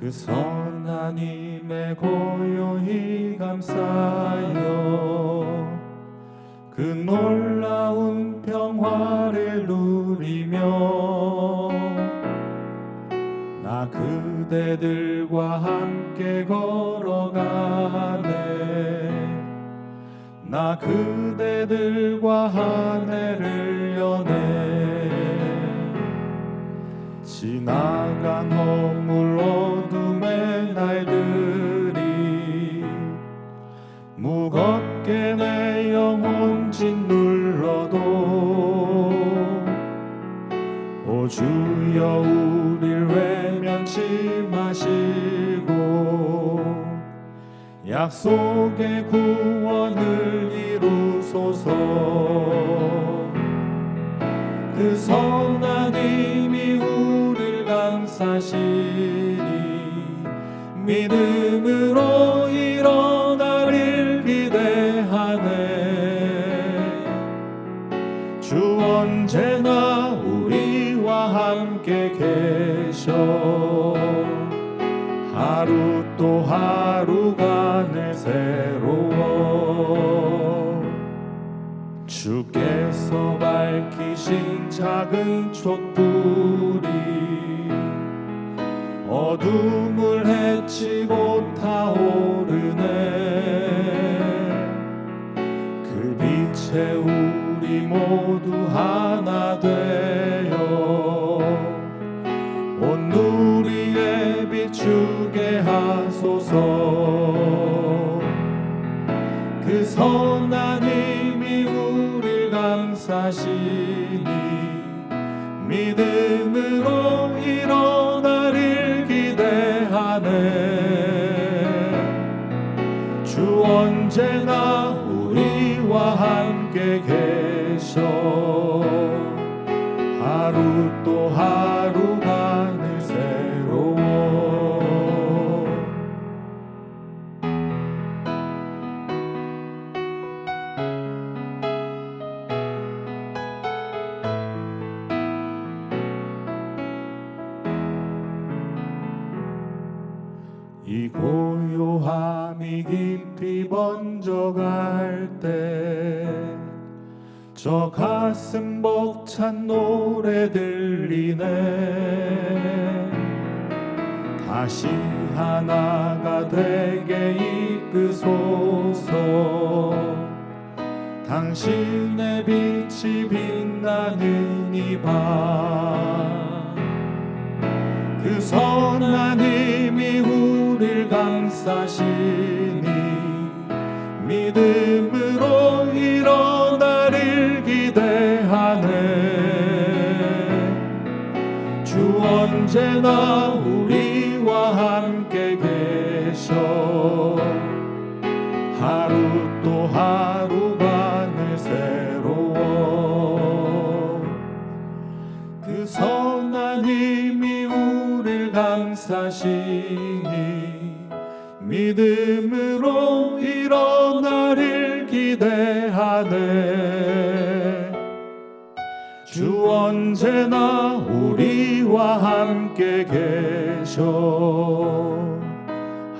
그 힘에 고요히 감싸여 그 놀라운 평화를 누리며 나 그대들과 함께 걸어가네. 나 그대들과 한 해를 여네. 지나간 허 내 영혼 짓눌러도 오 주여 우릴 외면치 마시고 약속의 구원을 이루소서. 그 선한 힘이 우릴 감싸시니 믿음으로 일어 언제나 우리와 함께 계셔. 하루 또 하루가 늘 새로워. 주께서 밝히신 작은 촛불이 어둠을 헤치고 타오르네. 그 빛에 우리 모 비추게 하소서. 그 선한 힘이 우릴 감싸시니 믿음으로 일어나릴 기대하네. 주 언제나 우리와 함께 계셔. 하루 또 하루 이 고요함이 깊이 번져갈 때 저 가슴 벅찬 노래 들리네. 다시 하나가 되게 이끄소서. 당신의 빛이 빛나는 이밤 그 선한 힘이 우릴 감싸시니 믿음으로 일어나릴 기대하네. 주 언제나 우리와 함께 계셔. 하루 감싸시니 믿음으로 일어나릴 기대하네. 주 언제나 우리와 함께 계셔.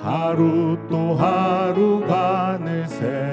하루 또 하루 가 늘 새로워